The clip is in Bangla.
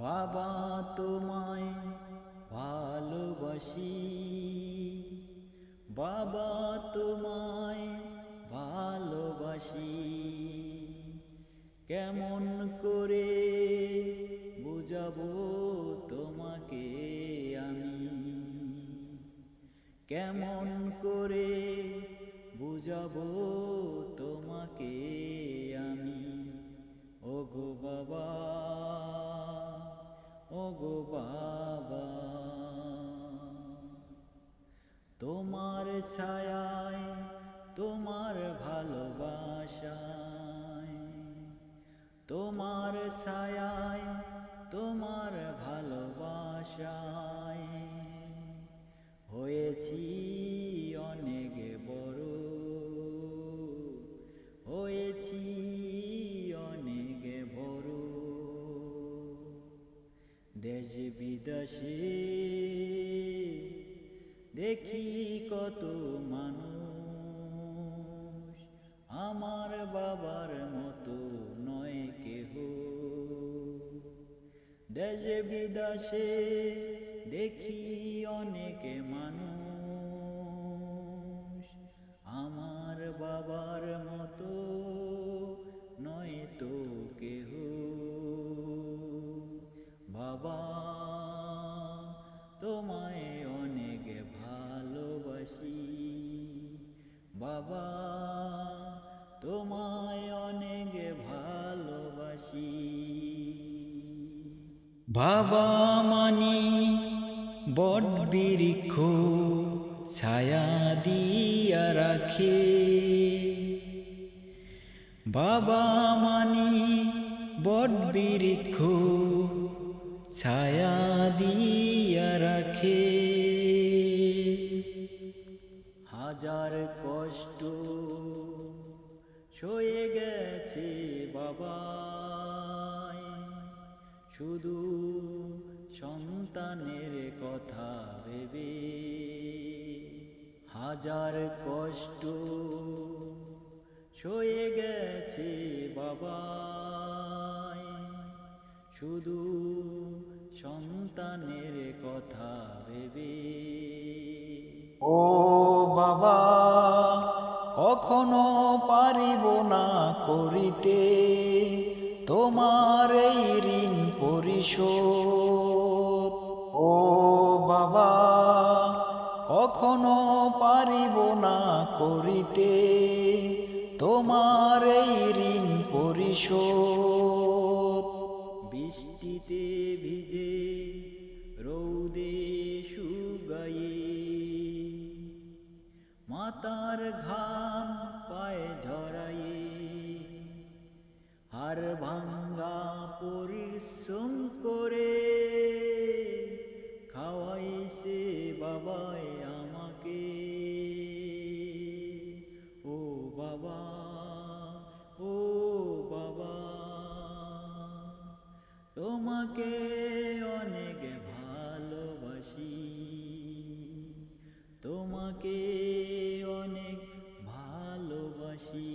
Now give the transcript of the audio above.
বাবা তোমায় ভালোবাসি। বাবা তোমায় ভালোবাসি। কেমন করে বুঝাবো তোমাকে আমি? কেমন করে বুঝাবো তোমাকে তোমার ছায়ায়, তোমার ভালোবাসায়। তোমার ছায়ায়, তোমার ভালোবাসায়। হয়েছি অনেক বড়, হয়েছি অনেক বড়। দেশ বিদেশে দেখি কত মানুষ। আমার বাবার মতো নয় কেহ। দেশ বিদাসে দেখি অনেক মানুষ। আমার বাবা, তোমায় অনেক ভালোবাসি। বাবা মানি বট বৃক্ষ ছায়া দিয়া রাখে। বাবা মানি বট বৃক্ষ ছায়া দিয়া রাখে। হাজার কষ্ট সয়ে গেছে বাবা শুধু সন্তানের কথা ভেবে হাজার কষ্ট সয়ে গেছে বাবা শুধু সন্তানের কথা ভেবে ও বাবা, কখনো পারিব না করিতে। তোমার এই ঋণ পরিশোধ। ও বাবা, কখনো পারিব না করিতে। তোমার এই ঋণ পরিশোধ। বৃষ্টিতে ভিজে রৌদে শুগায়ে মাতার ঘাম পায়ে ঝরাই হার ভাঙ্গা পরিশ্রম করে খাওয়াইছে বাবাই আমাকে। ও বাবা ও বাবা, তোমাকে অনেক ভালোবাসি। তোমাকে see.